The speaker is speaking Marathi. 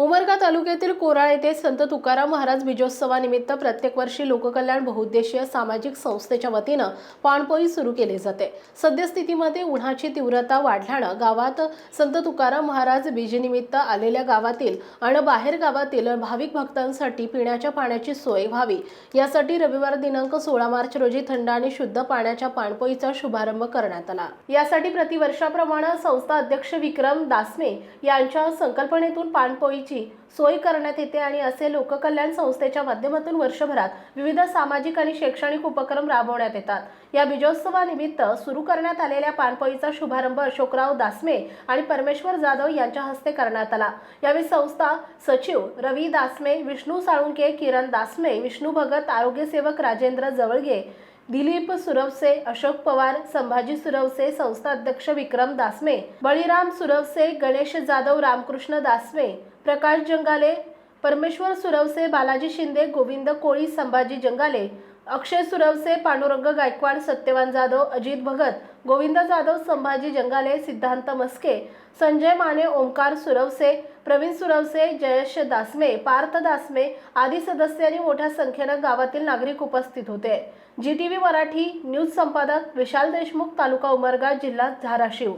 उमरगा तालुक्यातील कोराळ येथे संत तुकाराम महाराज बीजोत्सवानिमित्त प्रत्येक वर्षी लोककल्याण बहुउद्देशीय सामाजिक संस्थेच्या वतीनं पाणपोई सुरू केली जाते. सद्यस्थितीमध्ये उन्हाची तीव्रता वाढल्यानं गावात संत तुकाराम महाराज बीजेनिमित्त आलेल्या गावातील आणि बाहेर गावातील भाविक भक्तांसाठी पिण्याच्या पाण्याची सोय व्हावी. यासाठी रविवार दिनांक सोळा मार्च रोजी थंड आणि शुद्ध पाण्याच्या पाणपोईचा शुभारंभ करण्यात आला. यासाठी प्रतिवर्षाप्रमाणे संस्था अध्यक्ष विक्रम दासमे यांच्या संकल्पनेतून पाणपोईची सोय करण्यात येते आणि असे लोककल्याण संस्थेच्या माध्यमातून वर्षभरात विविध सामाजिक आणि शैक्षणिक उपक्रम राबवण्यात येतात. या बीजोत्सवानिमित्त सुरू करण्यात आलेल्या पाणपोईचा शुभारंभ अशोकराव दासमे आणि परमेश्वर जाधव यांच्या हस्ते करण्यात आला. यावेळी संस्था सचिव रवी दासमे विष्णू साळुंके किरण दासमे विष्णू भगत आरोग्यसेवक राजेंद्र जवळगे दिलीप सुरवसे अशोक पवार संभाजी सुरवसे संस्थाध्यक्ष विक्रम दासमे बळीराम सुरवसे गणेश जाधव रामकृष्ण दासमे प्रकाश जंगाले परमेश्वर सुरवसे बालाजी शिंदे गोविंद कोळी संभाजी जंगाले अक्षय सुरवसे पांडुरंग गायकवाड सत्यवान जाधव अजित भगत गोविंद जाधव संभाजी जंगाले सिद्धांत मस्के संजय माने ओंकार सुरवसे प्रवीण सुरवसे जयश दासमे पार्थ दासमे आदी सदस्य आणि मोठ्या संख्येनं गावातील नागरिक उपस्थित होते. Zee T V Marathi news संपादक विशाल देशमुख तालुका उमरगा जिल्हा धाराशिव